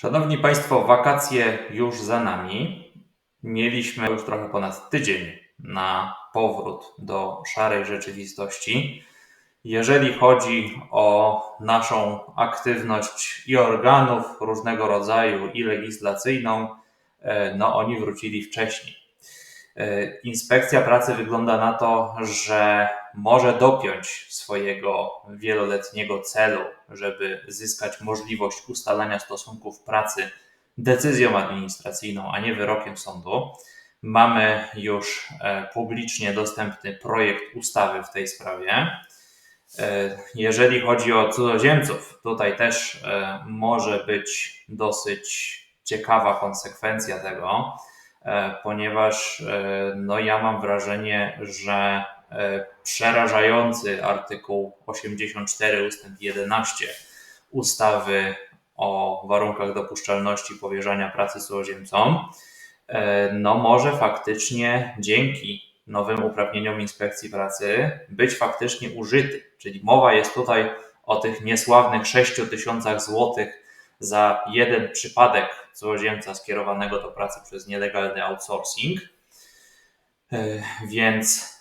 Szanowni Państwo, wakacje już za nami. Mieliśmy już trochę ponad tydzień na powrót do szarej rzeczywistości. Jeżeli chodzi o naszą aktywność i organów różnego rodzaju, i legislacyjną, e, no oni wrócili wcześniej. E, Inspekcja pracy wygląda na to, że może dopiąć swojego wieloletniego celu, żeby zyskać możliwość ustalania stosunków pracy decyzją administracyjną, a nie wyrokiem sądu. Mamy już e, publicznie dostępny projekt ustawy w tej sprawie. E, Jeżeli chodzi o cudzoziemców, tutaj też może być dosyć ciekawa konsekwencja tego, ponieważ e, no ja mam wrażenie, że e, przerażający artykuł 84 ustęp 11 ustawy o warunkach dopuszczalności powierzania pracy cudzoziemcom, e, no może faktycznie dzięki nowym uprawnieniom inspekcji pracy być faktycznie użyty. Czyli mowa jest tutaj o tych niesławnych 6 tysiącach złotych za jeden przypadek cudzoziemca skierowanego do pracy przez nielegalny outsourcing. E, Więc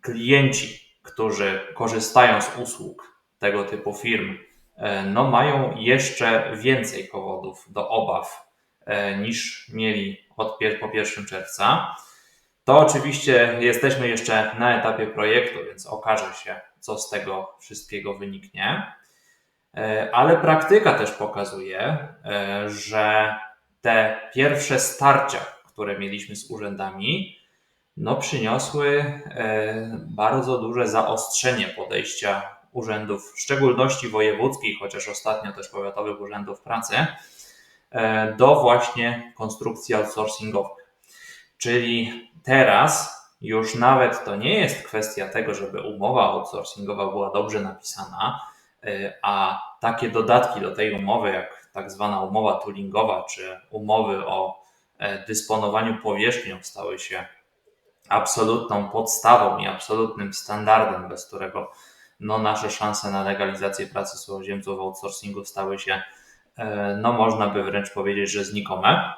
klienci, którzy korzystają z usług tego typu firm, e, no mają jeszcze więcej powodów do obaw e, niż mieli od, po 1 czerwca. To oczywiście jesteśmy jeszcze na etapie projektu, więc okaże się, co z tego wszystkiego wyniknie. E, Ale praktyka też pokazuje, e, że te pierwsze starcia, które mieliśmy z urzędami, no przyniosły e, bardzo duże zaostrzenie podejścia urzędów, w szczególności wojewódzkich, chociaż ostatnio też powiatowych urzędów pracy, do właśnie konstrukcji outsourcingowych. Czyli teraz już nawet to nie jest kwestia tego, żeby umowa outsourcingowa była dobrze napisana, a takie dodatki do tej umowy, jak tak zwana umowa toolingowa, czy umowy o e, dysponowaniu powierzchnią, stały się absolutną podstawą i absolutnym standardem, bez którego no, nasze szanse na legalizację pracy cudzoziemców w outsourcingu stały się, e, no można by wręcz powiedzieć, że znikome.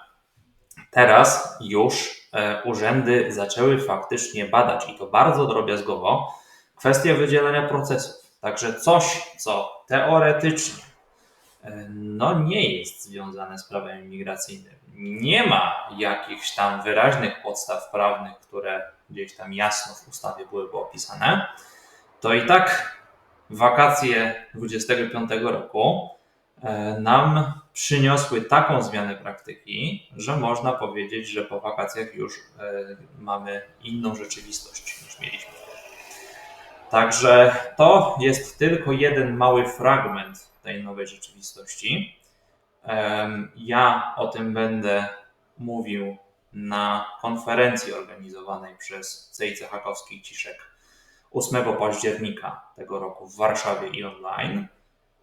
Teraz już e, urzędy zaczęły faktycznie badać i to bardzo drobiazgowo kwestię wydzielenia procesów. Także coś, co teoretycznie e, no nie jest związane z prawem imigracyjnym. Nie ma jakichś tam wyraźnych podstaw prawnych, które gdzieś tam jasno w ustawie byłyby opisane, to i tak wakacje 25 roku e, nam przyniosły taką zmianę praktyki, że można powiedzieć, że po wakacjach już e, mamy inną rzeczywistość niż mieliśmy. Także to jest tylko jeden mały fragment tej nowej rzeczywistości. Ja o tym będę mówił na konferencji organizowanej przez Cejce Hakowski Ciszek 8 października tego roku w Warszawie i online,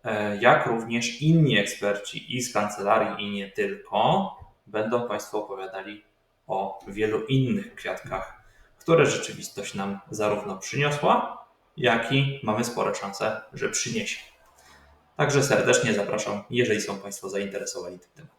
e, jak również inni eksperci i z kancelarii, i nie tylko, będą Państwu opowiadali o wielu innych kwiatkach, które rzeczywistość nam zarówno przyniosła, jak i mamy spore szanse, że przyniesie. Także serdecznie zapraszam, jeżeli są Państwo zainteresowani tym tematem.